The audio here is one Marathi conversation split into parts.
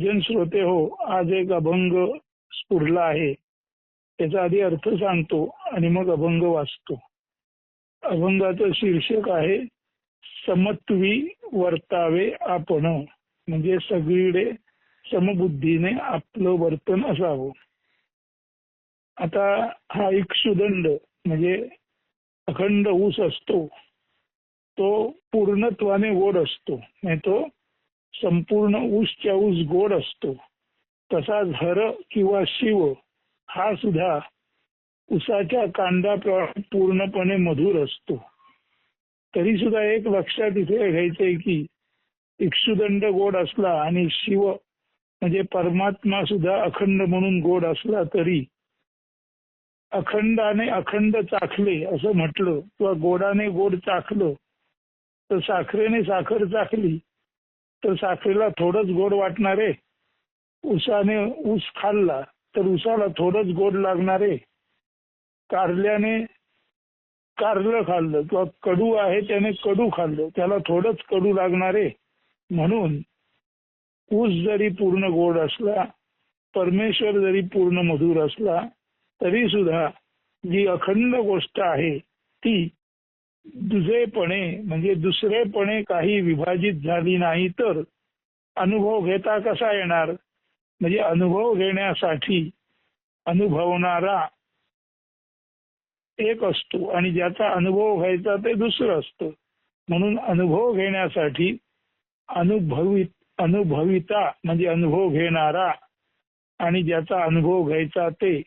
सज्जन श्रोते हो आज एक अभंग स्फुरला आहे. त्याचा आधी अर्थ सांगतो आणि मग अभंग वाचतो. अभंगाचं शीर्षक आहे समत्वी वर्तावे आपण. म्हणजे सगळीकडे समबुद्धीने आपलं वर्तन असावं. आता हा इक्षुदंड म्हणजे अखंड ऊस असतो तो पूर्णत्वाने गोड असतो. म्हणजे तो संपूर्ण ऊसच्या ऊस गोड असतो. तसा झर किंवा शिव हा सुद्धा उसाच्या कांदाप्रमाणे पूर्णपणे मधुर असतो. तरी सुद्धा एक लक्षात इथे घ्यायचंय की इक्षुदंड गोड असला आणि शिव म्हणजे परमात्मा सुद्धा अखंड म्हणून गोड असला तरी अखंडाने अखंड चाखले असं म्हटलं किंवा गोडाने गोड चाखलं तर साखरेने साखर चाखली तर साखरेला थोडंच गोड वाटणार. आहे उसाने ऊस खाल्ला तर उसाला थोडंच गोड लागणार. आहे कारल्याने कारलं खाल्लं किंवा कडू आहे त्याने कडू खाल्लं त्याला थोडंच कडू लागणार. आहे म्हणून ऊस जरी पूर्ण गोड असला परमेश्वर जरी पूर्ण मधुर असला तरी सुद्धा जी अखंड गोष्ट आहे ती दुसरेपणे म्हणजे दुसरेपणे काही विभाजित झाली नाही तर अनुभव घेता कसा येणार? म्हणजे अनुभव घेण्यासाठी अनुभवणारा एक असतो आणि ज्याचा अनुभव घ्यायचा ते दुसरं असतं. म्हणून अनुभव घेण्यासाठी अनुभवित अनुभविता म्हणजे अनुभव घेणारा आणि ज्याचा अनुभव घ्यायचा ते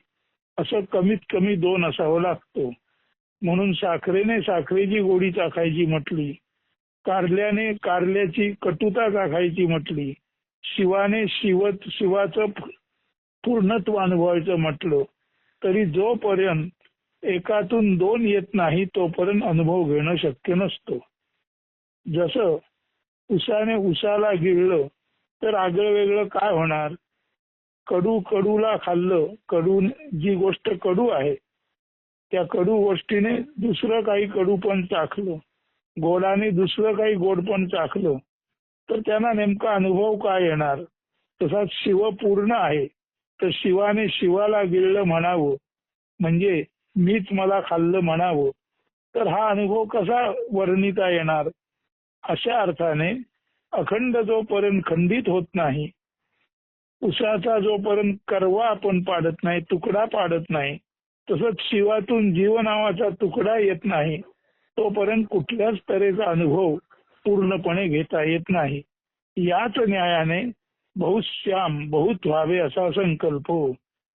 असं कमीत कमी दोन असावं लागतो. म्हणून साखरेने साखरेची गोडी चाखायची म्हटली. कारल्याने कारल्याची कटुता चाखायची म्हटली. शिवाने शिवत शिवाचं पूर्णत्व अनुभवायचं म्हटलं. तरी जोपर्यंत एकातून दोन येत नाही तोपर्यंत अनुभव घेणं शक्य नसतो. जसं उसाने उसाला गिळलं तर आगळं वेगळं काय होणार? कडू कडूला खाल्लं कडू जी गोष्ट कडू आहे त्या कडू गोष्टीने दुसरं काही कडू पण चाखलं. गोडाने दुसरं काही गोड पण चाखलं. तर त्यांना नेमका अनुभव काय येणार? तसाच शिव पूर्ण आहे. तर शिवाने शिवाला गिळलं म्हणावं. म्हणजे मीच मला खाल्लं म्हणावं. तर हा अनुभव कसा वर्णिता येणार? अशा अर्थाने अखंड जोपर्यंत खंडित होत नाही उसाचा जोपर्यंत करवा आपण पाडत नाही तुकडा पाडत नाही तसंच शिवातून जीव नावाचा तुकडा येत नाही. तोपर्यंत कुठल्याच तऱ्हेचा अनुभव पूर्णपणे घेता येत नाही. याच न्यायाने बहुश्याम बहुत व्हावे असा संकल्प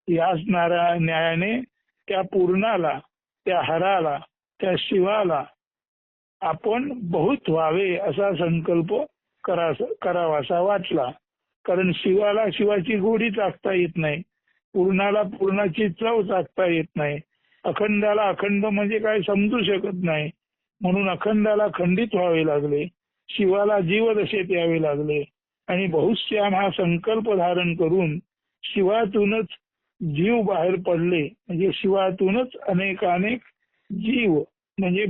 याच नारा न्यायाने त्या पूर्णाला त्या हराला त्या शिवाला आपण बहुत व्हावे असा संकल्प करा करावासा वाटला कारण शिवाला शिवाची गोडी टाकता येत नाही. पूर्णाला पूर्णाची चव चाकता येत नाही. अखंडाला अखंड म्हणजे काय समजू शकत नाही. म्हणून अखंडाला खंडित व्हावे लागले. शिवाला जीवदशेत यावे लागले. आणि बहुश्याम हा संकल्प धारण करून शिवातूनच जीव बाहेर पडले. म्हणजे शिवातूनच अनेक अनेक जीव म्हणजे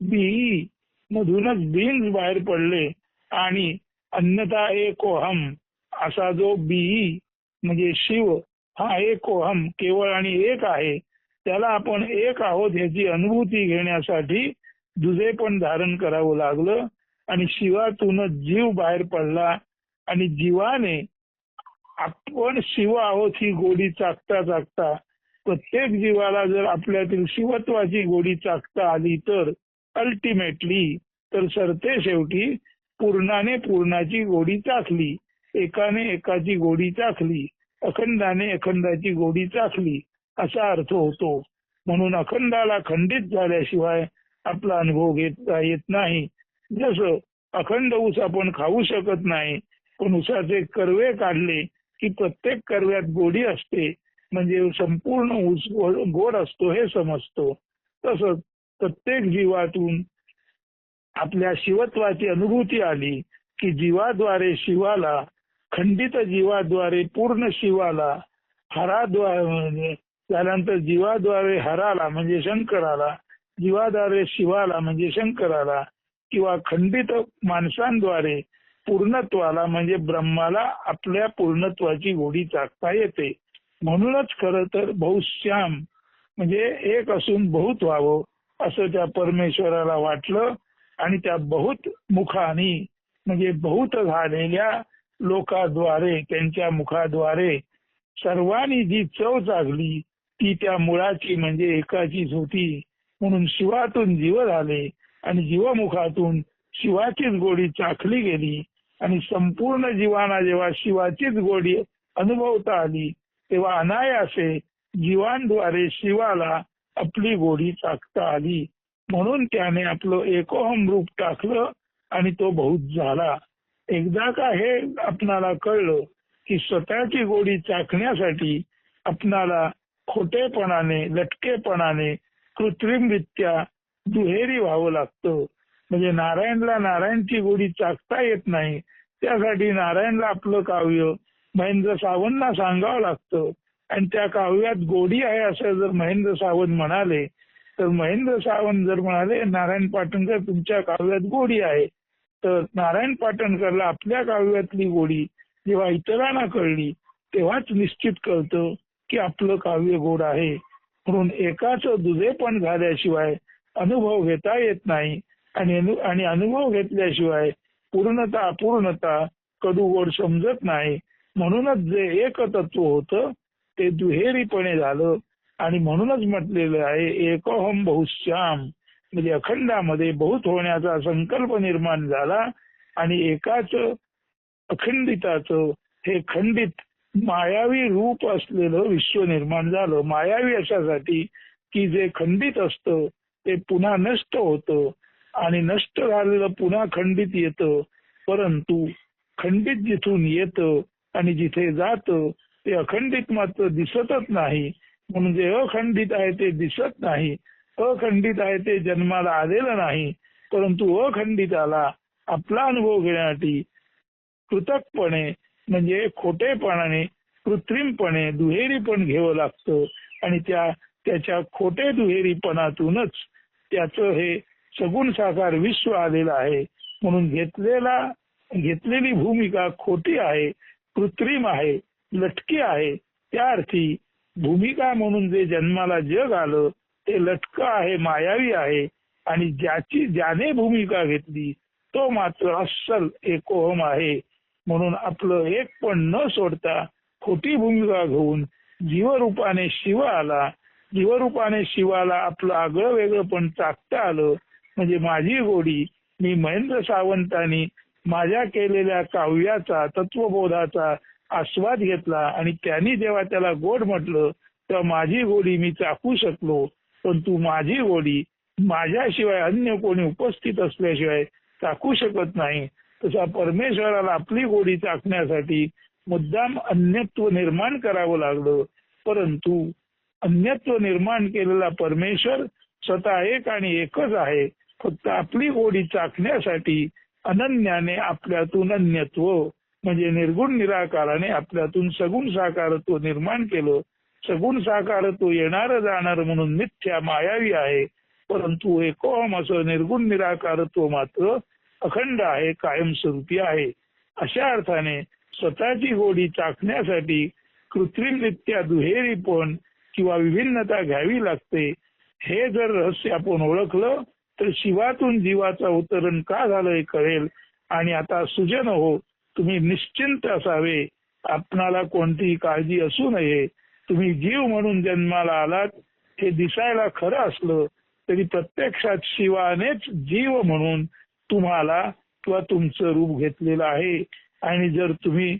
बी मधूनच बीन्स बाहेर पडले. आणि अन्यथा एकोहम असा जो बी म्हणजे शिव हा एकोहम केवळ आणि एक आहे. त्याला आपण एक आहोत याची अनुभूती घेण्यासाठी दुजे पण धारण करावं लागलं आणि शिवातूनच जीव बाहेर पडला आणि जीवाने आपण शिव आहोत ही गोडी चाकता चाकता. प्रत्येक जीवाला जर आपल्यातील शिवत्वाची गोडी चाकता आली तर अल्टिमेटली तर सरते शेवटी पूर्णाने पूर्णाची गोडी चाखली एकाने एकाची गोडी चाखली अखंडाने अखंडाची गोडी चाखली असा अर्थ होतो. म्हणून अखंडाला खंडित झाल्याशिवाय आपला अनुभव घेता येत नाही. जसं अखंड ऊस आपण खाऊ शकत नाही पण ऊसाचे कर्वे काढले की प्रत्येक कर्व्यात गोडी असते. म्हणजे संपूर्ण ऊस गोड असतो हे समजतो. तसंच प्रत्येक जीवातून आपल्या शिवत्वाची अनुभूती आली की जीवाद्वारे शिवाला खंडित जीवाद्वारे पूर्ण शिवाला हराद्वारे त्यानंतर जीवाद्वारे हराला म्हणजे शंकराला जीवाद्वारे शिवाला म्हणजे शंकराला किंवा खंडित माणसांद्वारे पूर्णत्वाला म्हणजे ब्रह्माला आपल्या पूर्णत्वाची गोडी चाकता येते. म्हणूनच खरं तर बहुश्याम म्हणजे एक असून बहुत व्हावं असं त्या परमेश्वराला वाटलं. आणि त्या बहुत मुखानी म्हणजे बहुत झालेल्या लोकाद्वारे त्यांच्या मुखाद्वारे सर्वांनी जी चव चागली ती त्या मुळाची म्हणजे एकाचीच होती. म्हणून शिवातून जीव झाले आणि जीवमुखातून शिवाचीच गोडी चाखली गेली आणि संपूर्ण जीवाना जेव्हा शिवाचीच गोडी अनुभवता आली तेव्हा अनायासे जीवांद्वारे शिवाला आपली गोडी चाकता आली. म्हणून त्याने आपलं एकोहम रूप टाकलं आणि तो बहुत झाला. एकदा का हे आपणाला कळलं की स्वतःची गोडी चाखण्यासाठी आपणाला खोटेपणाने लटकेपणाने कृत्रिमरित्या दुहेरी व्हावं लागतं. म्हणजे नारायणला नारायणची गोडी चाकता येत नाही. त्यासाठी नारायणला आपलं काव्य महेंद्र सावंतला सांगावं लागतं. आणि त्या काव्यात गोडी आहे असं जर महेंद्र सावंत म्हणाले तर महेंद्र सावंत जर म्हणाले नारायण पाटणकर तुमच्या काव्यात गोडी आहे. तर नारायण पाटणकरला आपल्या काव्यातली गोडी जेव्हा इतरांना कळली तेव्हाच निश्चित कळतं की आपलं काव्य गोड आहे. म्हणून एकाच दुधेपण झाल्याशिवाय अनुभव घेता येत नाही आणि आणि अनुभव घेतल्याशिवाय पूर्णता अपूर्णता कडू गोड समजत नाही. म्हणूनच जे एक तत्व होतं ते दुहेरीपणे झालं आणि म्हणूनच म्हटलेलं आहे एकोहम बहुश्याम. म्हणजे अखंडामध्ये बहुत होण्याचा संकल्प निर्माण झाला आणि एकाच अखंडिताचं हे खंडित मायावी रूप असलेलं विश्व निर्माण झालं. मायावी अशासाठी की जे खंडित असतं ते पुन्हा नष्ट होतं आणि नष्ट झालेलं पुन्हा खंडित येतं. परंतु खंडित जिथून येतं आणि जिथे जातं ते अखंडित मात्र दिसतच नाही. म्हणून जे अखंडित आहे ते दिसत नाही. अखंडित आहे ते जन्माला आलेलं नाही परंतु अखंडिताला आपला अनुभव घेण्यासाठी कृतकपणे म्हणजे खोटेपणाने कृत्रिमपणे दुहेरीपण घ्यावं लागतं आणि त्या त्याच्या खोटे दुहेरीपणातूनच त्याचं हे सगुण साकार विश्व आलेलं आहे. म्हणून घेतलेला घेतलेली भूमिका खोटी आहे कृत्रिम आहे लटकी आहे. त्या अर्थी भूमिका म्हणून जे जन्माला जग आलं ते लटक आहे मायावी आहे आणि ज्याची ज्याने भूमिका घेतली तो मात्र अस्सल एकोहम आहे. म्हणून आपलं एक पण न सोडता खोटी भूमिका घेऊन जीवरूपाने शिव आला. जीवरूपाने शिवाला आपलं आगळं वेगळं पण चाकता आलं. म्हणजे माझी गोडी मी महेंद्र सावंतांनी माझ्या केलेल्या काव्याचा तत्वबोधाचा आस्वाद घेतला आणि त्यांनी जेव्हा त्याला गोड म्हटलं तेव्हा माझी गोडी मी चाकू शकलो. पण तू माझी गोडी माझ्याशिवाय अन्य कोणी उपस्थित असल्याशिवाय चाकू शकत नाही. तसा परमेश्वराला आपली गोडी चाकण्यासाठी मुद्दाम अन्यत्व निर्माण करावं लागलं. परंतु अन्यत्व निर्माण केलेला परमेश्वर स्वतः एक आणि एकच आहे. फक्त आपली गोडी चाकण्यासाठी अनन्याने आपल्यातून अन्यत्व म्हणजे निर्गुण निराकाराने आपल्यातून सगुण साकारत्व निर्माण केलं. सगुण तो येणार जाणार म्हणून मिथ्या मायावी आहे. परंतु एकोहम असं निर्गुण निराकारत्व मात्र अखंड आहे कायमस्वरूपी आहे. अशा अर्थाने स्वतःची गोडी चाखण्यासाठी कृत्रिमरित्या दुहेरीपण किंवा विभिन्नता घ्यावी लागते. हे जर रहस्य आपण ओळखलं तर शिवातून जीवाचं अवतरण का झालंय कळेल. आणि आता सुजन हो तुम्ही निश्चिंत असावे. आपणाला कोणतीही काळजी असू नये. तुम्ही जीव म्हणून जन्माला आलात हे दिसायला खरं असलं तरी प्रत्यक्षात शिवानेच जीव म्हणून तुम्हाला किंवा तुमचं रूप घेतलेलं आहे. आणि जर तुम्ही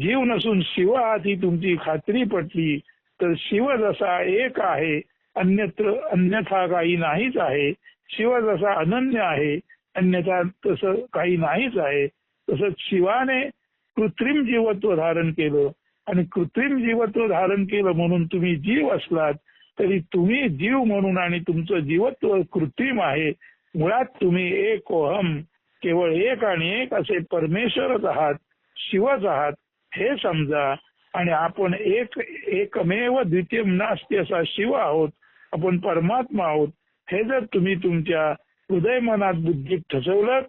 जीव नसून शिव आहात ही तुमची खात्री पटली तर शिव जसा एक आहे अन्यत्र अन्यथा काही नाहीच आहे. शिव जसा अनन्य आहे अन्यथा तसं काही नाहीच आहे. तसंच शिवाने कृत्रिम जीवत्व धारण केलं. आणि कृत्रिम जीवत्व धारण केलं म्हणून तुम्ही जीव असलात तरी तुम्ही जीव म्हणून आणि तुमचं जीवत्व कृत्रिम आहे. मुळात तुम्ही एक ओहम केवळ एक आणि एक असे परमेश्वरच आहात शिवच आहात हे समजा. आणि आपण एक एकमेव द्वितीय नास्ती असा शिव आहोत आपण परमात्मा आहोत हे जर तुम्ही तुमच्या हृदय मनात बुद्धीत ठसवलं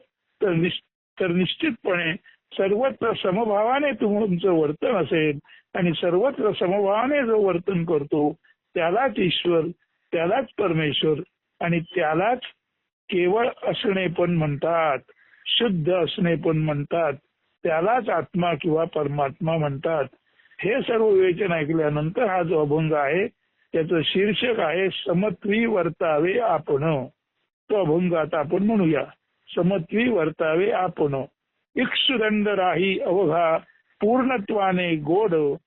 तर तर निश्चितपणे सर्वत्र समभावाने तुमचं वर्तन असेल आणि सर्वत्र समभावाने जो वर्तन करतो त्यालाच ईश्वर त्यालाच परमेश्वर आणि त्यालाच केवळ असणे पण म्हणतात शुद्ध असणे पण म्हणतात त्यालाच आत्मा किंवा परमात्मा म्हणतात. हे सर्व विवेचन ऐकल्यानंतर हा जो अभंग आहे त्याचं शीर्षक आहे समत्वी वर्तावे आपण. तो अभंग आता आपण म्हणूया. समत्वी वर्तावे आपण. इक्षुदंड राही अवघा पूर्णत्वाने गोड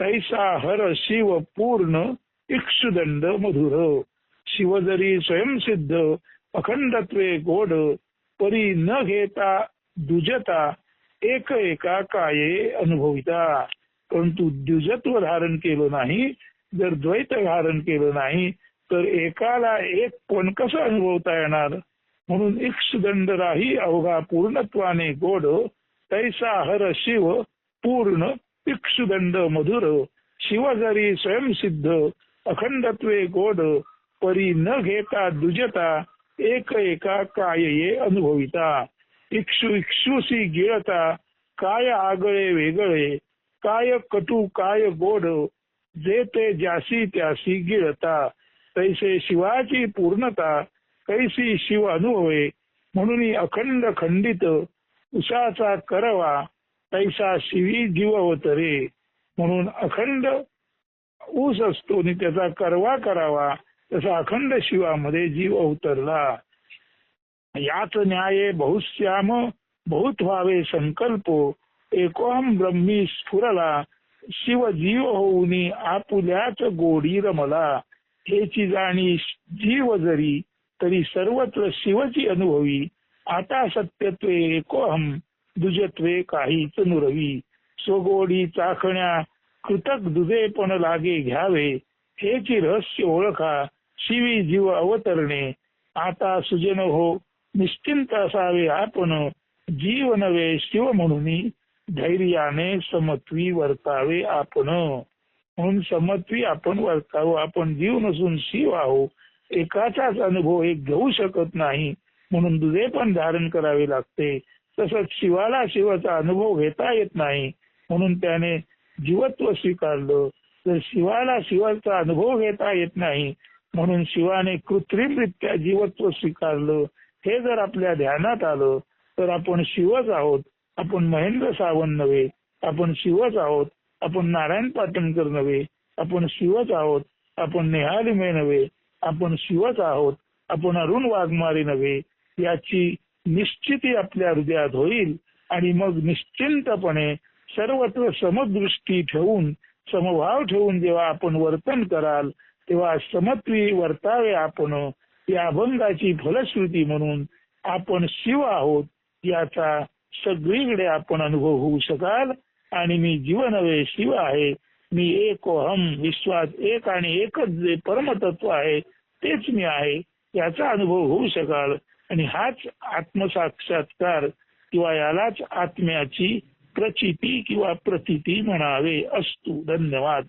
तैसा हर शिव पूर्ण इक्षुदंड मधुर. शिव जरी स्वयंसिद्ध अखंडत्वे गोड परी न घेता दुजता एक एका काये अनुभविता. परंतु द्विजत्व धारण केलं नाही जर द्वैत धारण केलं नाही तर एकाला एक पण कसं अनुभवता येणार? म्हणून इक्षदंड राही अवघा पूर्णत्वाने गोड तैसा हर शिव पूर्ण इक्षुदंड मधुर शिव जरी स्वयंसिद्ध अखंडत्वे गोड परी न घेता दुजता एक एका काये अनुभविता इक्षु इक्षुसी गिळता काय आगळे वेगळे काय कटू काय गोड जे ते ज्यासी त्यासी गिळता तैसे शिवाची पूर्णता कैसी शिव अनुभवे? म्हणून अखंड खंडित उसाचा करवा तैसा शिवी जीव अवतरे म्हणून अखंड ऊस असतो आणि त्याचा करवा करावा तसा अखंड शिवामध्ये जीव अवतरला. याच न्याये बहुश्याम बहुत व्हावे संकल्प एकोहम ब्रह्मी स्फुरला. शिव जीव होऊनी आपुल्याच गोडी रमला. हेची जाणी जीव जरी तरी सर्वत्र शिवची अनुभवी. आता सत्यत्वे एकोहम दुजत्वे काहीच नुरवी. स्वगोडी चाखण्या कृतक दुधे पण लागे घ्यावे. हेची रहस्य ओळखा शिवी जीव अवतरणे. आता सुजन हो निश्चिंत असावे आपण. जीव नवे शिव म्हणून धैर्याने समत्वी वर्तावे आपण. म्हणून समत्वी आपण वर्तावं. आपण जीव नसून शिव आहो. एकाचाच अनुभव एक घेऊ शकत नाही म्हणून दुधे पण धारण करावे लागते. तसंच शिवाला शिवाचा अनुभव घेता येत नाही म्हणून त्याने जीवत्व स्वीकारलं. तर शिवाला शिवाचा अनुभव घेता येत नाही म्हणून शिवाने कृत्रिमरित्या जीवत्व स्वीकारलं. हे जर आपल्या ध्यानात आलं तर आपण शिवच आहोत आपण महेंद्र सावंत नव्हे आपण शिवच आहोत आपण नारायण पाटणकर नव्हे आपण शिवच आहोत आपण नेहालिमे नव्हे आपण शिवच आहोत आपण अरुण वाघमारे नव्हे याची निश्चिती आपल्या हृदयात होईल आणि मग निश्चिंतपणे सर्वत्र समदृष्टी ठेवून समभाव ठेवून जेव्हा आपण वर्तन कराल तेव्हा समत्वी वर्तावे आपण या अभंगाची फलश्रुती म्हणून आपण शिव आहोत याचा सगळीकडे आपण अनुभव होऊ शकाल आणि मी जीवन हवे शिव आहे मी एक हम विश्वास एक आणि एकच जे परमतत्व आहे तेच मी आहे याचा अनुभव होऊ शकाल. आणि हाच आत्मसाक्षात्कार किंवा यालाच आत्म्याची प्रचिती किंवा प्रतिती म्हणावे असतो. धन्यवाद.